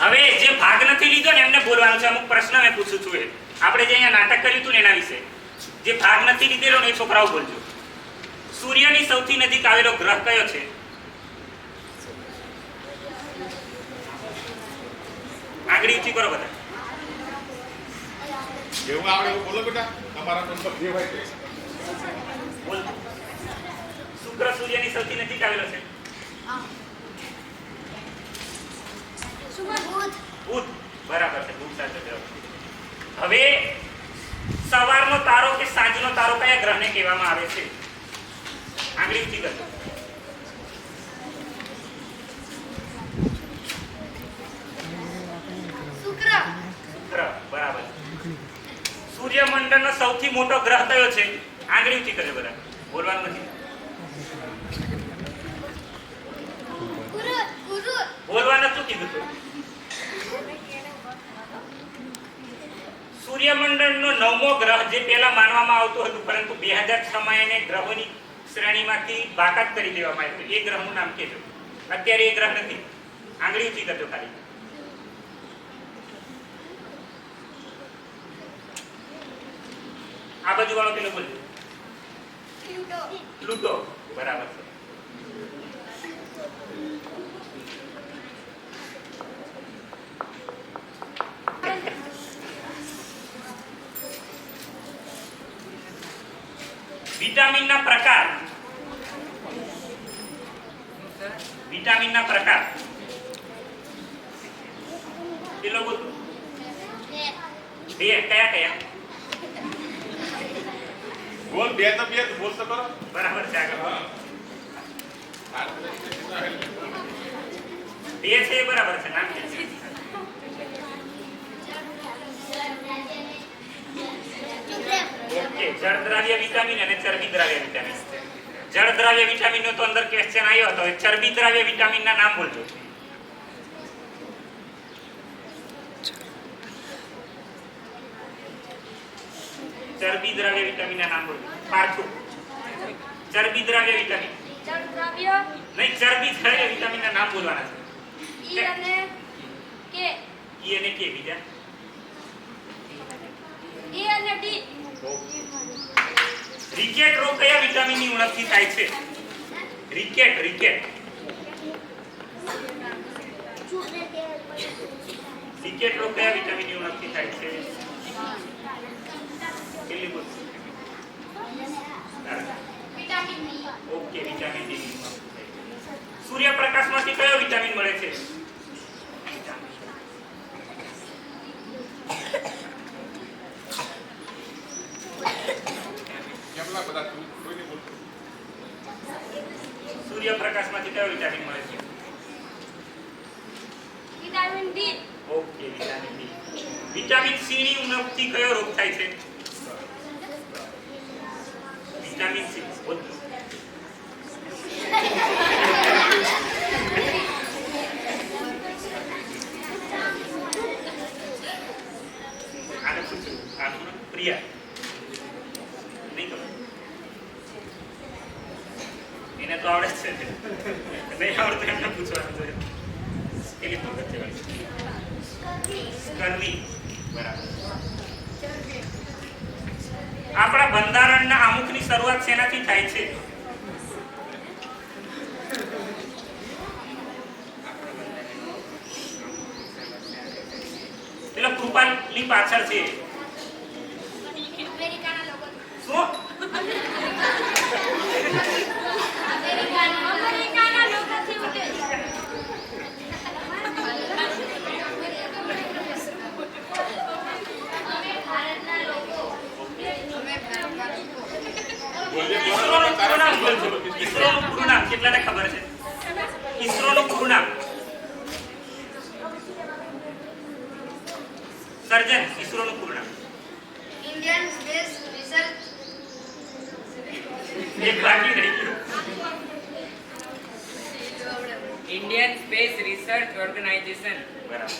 હવે જે ભાગ નથી લીધો ને એમને બોલવાનું છે અમુક પ્રશ્ન મેં પૂછું છું એ. આપણે જે અહીંયા નાટક કર્યું હતું ને એના વિશે. જે ભાગ નથી લીધેલો ને એ છોકરાઓ બોલજો. સૂર્યની સૌથી નજીક આવેલો ગ્રહ કયો છે? આગળ ઊંચી કરો બધા. જેવું આવડે એવું બોલો બેટા. તમારા નંબર જે હોય તે. બોલ. શુક્ર સૂર્યની સૌથી નજીક આવેલો છે. બુધ બરાબર છે બુધ સાચો જવાબ હવે સવારનો તારો કે સાંજનો તારો કયા ગ્રહને કહેવામાં આવે છે? આંગળી ઊંચી કરજો શુક્ર. બરાબર. સૂર્યમંડળનો સૌથી મોટો ગ્રહ કયો છે? આંગળી ઉચી કરજો બરાબર બોલવાનું નથી. બોલવાનું શું કીધું તું સૂર્યમંડળનો નવમો ગ્રહ જે પહેલા માનવામાં આવતો હતું પરંતુ બે હજાર છ માં એને ગ્રહોની શ્રેણીમાંથી બાકાત કરી દેવામાં આવ્યું. એ ગ્રહનું નામ કહેજો. અત્યારે એ ગ્રહ નથી. આંગળી ઊંચી કરજો ખાલી. આ બાજુ વાળો પેલો બોલજો. પ્લુટો. બરાબર છે. વિટામિનના પ્રકાર. વિટામિનના પ્રકાર. પેલો બોલ. બે કયા કયા? બોલ બે તો બે બોલ તો કરો. બરાબર છે આગળ. બે છે એ બરાબર છે નામ છે. જળ દ્રાવ્ય વિટામિન અને ચરબી દ્રાવ્ય વિટામિન. જળ દ્રાવ્ય વિટામિન નો તો અંદર ક્વેશ્ચન આવ્યો હતો ચરબી દ્રાવ્ય વિટામિન ના નામ બોલજો. ચરબી દ્રાવ્ય વિટામિન ના નામ બોલજો. પાર્થુ ચરબી દ્રાવ્ય વિટામિન. નહીં ચરબી દ્રાવ્ય વિટામિન ના નામ બોલવાના છે. ઈ અને કે? બીજા? રિકેટ રોગ કયા વિટામિનની ઉણપથી થાય છે. રિકેટ રિકેટ રિકેટ રોગ કયા વિટામિનની ઉણપથી થાય છે. પેલી બોલ ઓકે વિટામિન ડી સૂર્યપ્રકાશમાંથી કયો વિટામિન મળે છે કેટલા બધા કોઈને સૂર્યપ્રકાશમાંથી કયો વિટામિન મળે છે? Okay vitamin D vitamin C ની ઉણપથી કયો રોગ થાય છે? વિટામિન સી બોલજો આને પૂછ્યું આનું નામ પ્રિયા નહીં ખબર તો આવડે છે. નહીં આવડતું એમને પૂછવાનું છે. એની પગત આવડતું બરાબર. આપણા બંધારણના આમુખની શરૂઆત શેનાથી થાય છે? પેલો કૃપાની પાછળ છે. ઈસરોનું પૂરું નામ પૂરું કેટલાને ખબર છે ઈસરોનું પૂરું નામ સર્જન ઈસરોનું પૂરું નામ એક બાકી રહી ગયું Indian Space Research Organization. બરાબર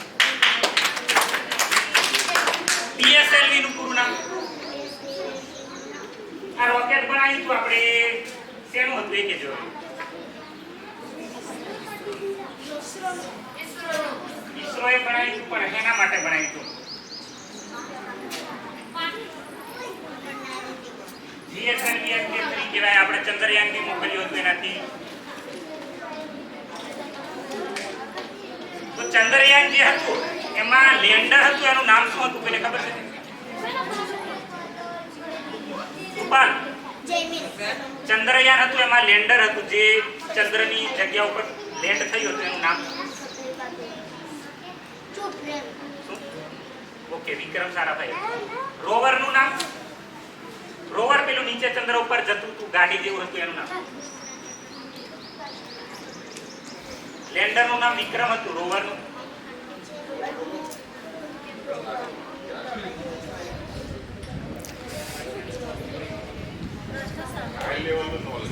પીએસએલવી નું પૂરું નામ રોકેટ બનાવ્યું હતું આપણે શેનું હતું એ કહેજો. ઈસરોએ બનાવ્યું પણ એના માટે બનાવ્યું જીએસએલવી એટલે થ્રી કહેવાય, આપણે ચંદ્રયાન મોકલ્યું હતું એનાથી. તો ચંદ્રયાન જે હતું, એમાં લેન્ડર હતું, એનું નામ શું હતું, કોઈને ખબર છે? ચંદ્રયાન હતું એમાં લેન્ડર હતું જે ચંદ્રની જગ્યા ઉપર લેન્ડ થયું હતું એનું નામ. ઓકે વિક્રમ સારાભાઈ. રોવરનું નામ? રોવર પેલું નીચે ચંદ્ર ઉપર જતું હતું ગાડી જેવું હતું એનું નામ. લેન્ડરનું નામ વિક્રમ હતું rover Aí ele anda no olho.